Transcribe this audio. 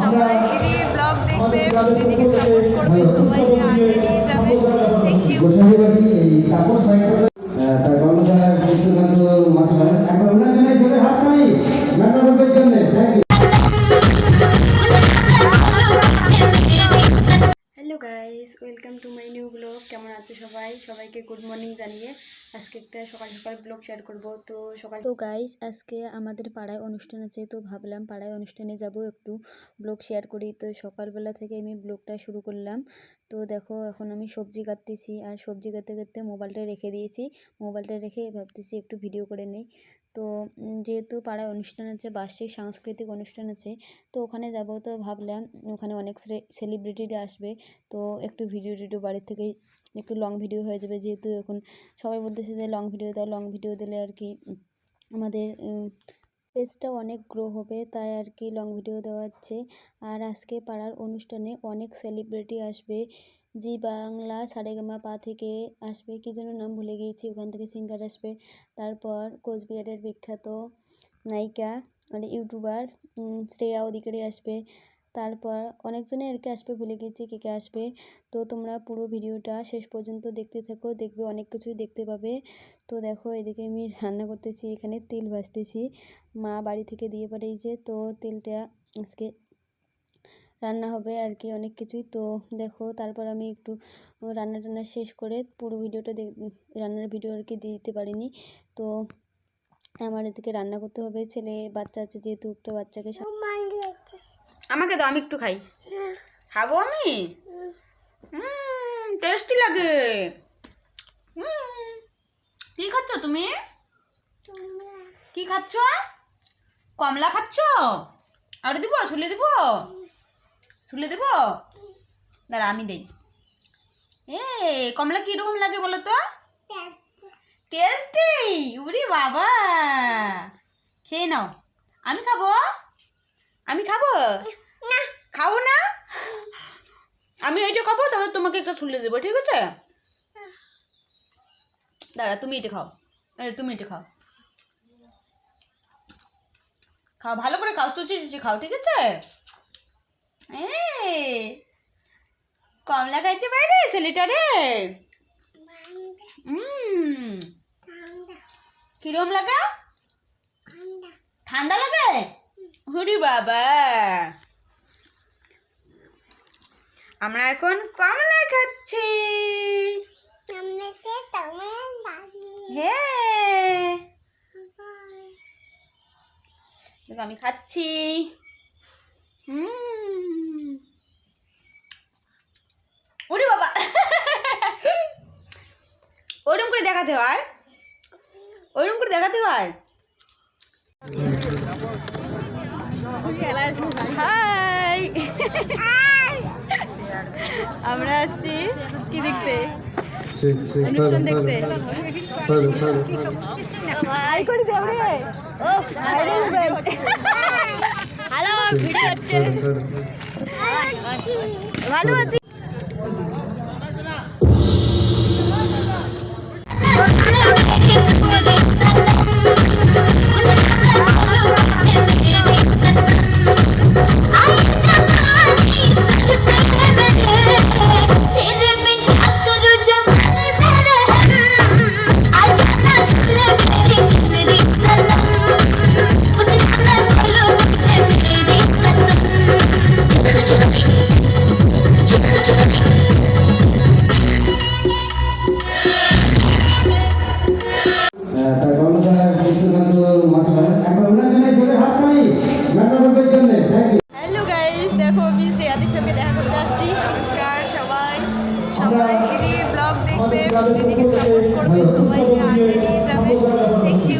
সবাই দিদির ব্লগ দেখবে দিদিকে সাপোর্ট করবে সবাইকে আগে নিয়ে যাবে। Thank you guys welcome to my new blog কেমন আছো সবাই? সবাইকে গুড মর্নিং জানিয়ে আজকে একটা সকাল সকাল ব্লগ শেয়ার করব। তো সকাল তো গাইস আজকে আমাদের পাড়ায় অনুষ্ঠান আছে, তো ভাবলাম পাড়ায় অনুষ্ঠানে যাব একটু ব্লগ শেয়ার করি। তো সকালবেলা থেকে আমি ব্লগটা শুরু করলাম। তো দেখো, এখন আমি সবজি কাটতেছি, আর সবজি কাটতে কাটতে মোবাইলটা রেখে দিয়েছি। মোবাইলটা রেখে ভাবতেছি একটু ভিডিও করে নেই। তো যেহেতু পাড়ায় অনুষ্ঠান আছে, বার্ষিক সাংস্কৃতিক অনুষ্ঠান আছে, তো ওখানে যাব তো ভাবলাম, ওখানে অনেক সেলিব্রিটিরা আসবে। তো একটু ভিডিও টিডিও বাড়ির থেকে একটু লং ভিডিও হয়ে যাবে, যেহেতু এখন সবাই বলতেছে যে লং ভিডিও দাও লং ভিডিও দিলে আর কি আমাদের পেজটাও অনেক গ্রো হবে, তাই আর কি লং ভিডিও দেওয়া হচ্ছে। আর আজকে পাড়ার অনুষ্ঠানে অনেক সেলিব্রিটি আসবে। জি, বাংলা সারেগামা পা থেকে আসবে, কী যেন নাম ভুলে গিয়েছি, ওখান থেকে সিঙ্গার আসবে। তারপর কোচবিহারের বিখ্যাত নায়িকা মানে ইউটিউবার শ্রেয়া অধিকারী আসবে। তারপর অনেকজনে আর কি আসবে, ভুলে গিয়েছি কে কে আসবে। তো তোমরা পুরো ভিডিওটা শেষ পর্যন্ত দেখতে থাকো, দেখবে অনেক কিছুই দেখতে পাবে। তো দেখো, এদিকে আমি রান্না করতেছি, এখানে তেল ভাজতেছি। মা বাড়ি থেকে দিয়ে পাঠিয়েছে তো তেলটা আজকে রান্না হবে আর কি অনেক কিছুই। তো দেখো, তারপর আমি একটু রান্না টান্না শেষ করে পুরো ভিডিওটা রান্নার ভিডিও আর কি দিতে পারিনি। তো আমার এদিকে রান্না করতে হবে। ছেলে বাচ্চা আছে যেহেতু একটা বাচ্চাকে আমাকে দাও, আমি একটু খাই। খাব আমি? টেস্টি লাগে। কি খাচ্ছ তুমি? কি খাচ্ছ? কমলা খাচ্ছ? আর দিব, ছুলে দিব? ছুলে দিব? দাঁড়া আমি দেই। এ কমলা কীরকম লাগে বলো তো? টেস্টি উরি বাবা! খেয়ে নাও। আমি খাব? আমি খাব? খাব না? আমি এইটা খাব তারপর তোমাকে একটা তুলে দেবো ঠিক আছে? দাঁড়া তুমি এটা খাও। তুমি এটা খাও। খাও ভালো করে খাও চুচি চুচি খাও ঠিক আছে? কমলা খাইতে পারে ছেলেটা রে কিরম লাগে? ঠান্ডা লাগে? হরি বাবা। আমরা এখন কমলা খাচ্ছি। হ্যাঁ। আমি খাচ্ছি। হুম ওরে বাবা ওরম করে দেখাতে হয়? ওরম করে দেখাতে হয়? হাই। আমরা আসছি কি দেখতে? অনুষ্ঠান দেখতে। ভালো ভালো হাই। করে দেব রে ও হ্যালো ভিডিও হচ্ছে। ভালো আছি। দিদির ব্লগ দেখবে দিদিকে সাপোর্ট করবে সবাইকে আগে নিয়ে যাবে। Thank you